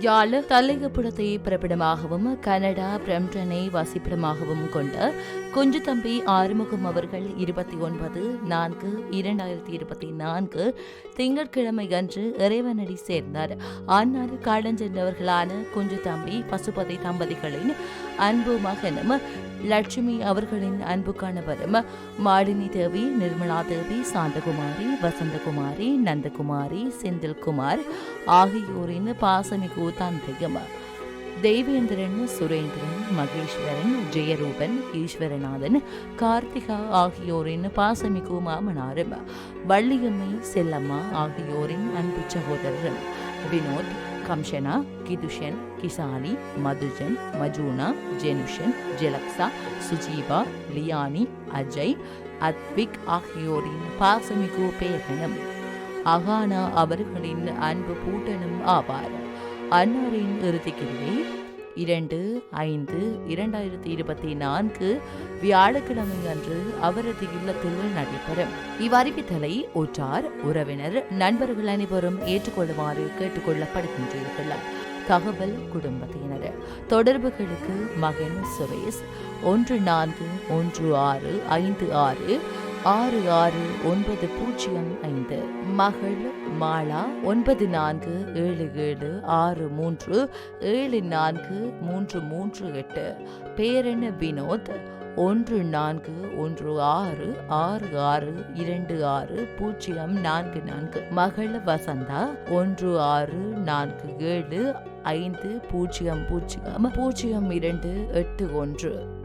யாழ் தலையப்புடத்தை பிறப்பிடமாகவும் Canada பிரம்டனை வசிப்பிடமாகவும் கொண்ட குஞ்சுத்தம்பி ஆறுமுகம் அவர்கள் இருபத்தி ஒன்பது நான்கு இரண்டாயிரத்தி இருபத்தி நான்கு திங்கட்கிழமை அன்று இறைவனடி சேர்ந்தார். ஆனால் காலஞ்சென்றவர்களான குஞ்சுத்தம்பி பசுபதி தம்பதிகளின் அன்பு மகனும் லட்சுமி அவர்களின் அன்பு கணவரும் மாலினி தேவி நிர்மலா தேவி சாந்தகுமாரி வசந்தகுமாரி நந்தகுமாரி செந்தில்குமார் ஆகியோரின் பாசமிகு தந்தையும். தேவேந்திரன் சுரேந்திரன் மகேஸ்வரன் ஜெயரூபன் ஈஸ்வரநாதன் கார்த்திகா ஆகியோரின் பாசமிகு மாமனாரும் வள்ளியம்மை செல்லம்மா ஆகியோரின் அன்பு சகோதரரும். வினோத் கம்ஷனா கிதுஷன் கிசானி மதுஜன் மஜூனா ஜெனுஷன் ஜெலக்ஸா சுஜீவா லியானி அஜய் அத்விக் ஆகியோரின் பாசமிகு பேரனும் அகானா அவர்களின் அன்பு பூட்டனும் ஆவார் அன்னாரின் இறுதிக்கிரியை இரண்டு ஐந்து இரண்டாயிரத்தி இருபத்தி நான்கு வியாழக்கிழமை அன்று அவரது இல்லத்தில் நடைபெறும். இவ்வறிவித்தலை உற்றார் உறவினர் நண்பர்கள் அனைவரும் ஏற்றுக்கொள்ளுமாறு கேட்டுக்கொள்ளப்படுகின்றீர்கள். தகவல் குடும்பத்தினர். தொடர்புகளுக்கு மகன் சுரேஷ் ஒன்று நான்கு ஒன்று ஆறு ஐந்து ஆறு ஆறு ஆறு ஒன்பது பூஜ்ஜியம் ஐந்து. மகள் மாலா ஒன்பது நான்கு ஏழு ஏழு ஆறு மூன்று ஏழு நான்கு மூன்று மூன்று எட்டு. பேரன் வினோத் ஒன்று நான்கு ஒன்று ஆறு ஆறு ஆறு இரண்டு ஆறு பூஜ்ஜியம் நான்கு நான்கு. மகள் வசந்தா ஒன்று ஆறு நான்கு ஏழு ஐந்து பூஜ்ஜியம் பூஜ்ஜியம் பூஜ்ஜியம் இரண்டு எட்டு ஒன்று.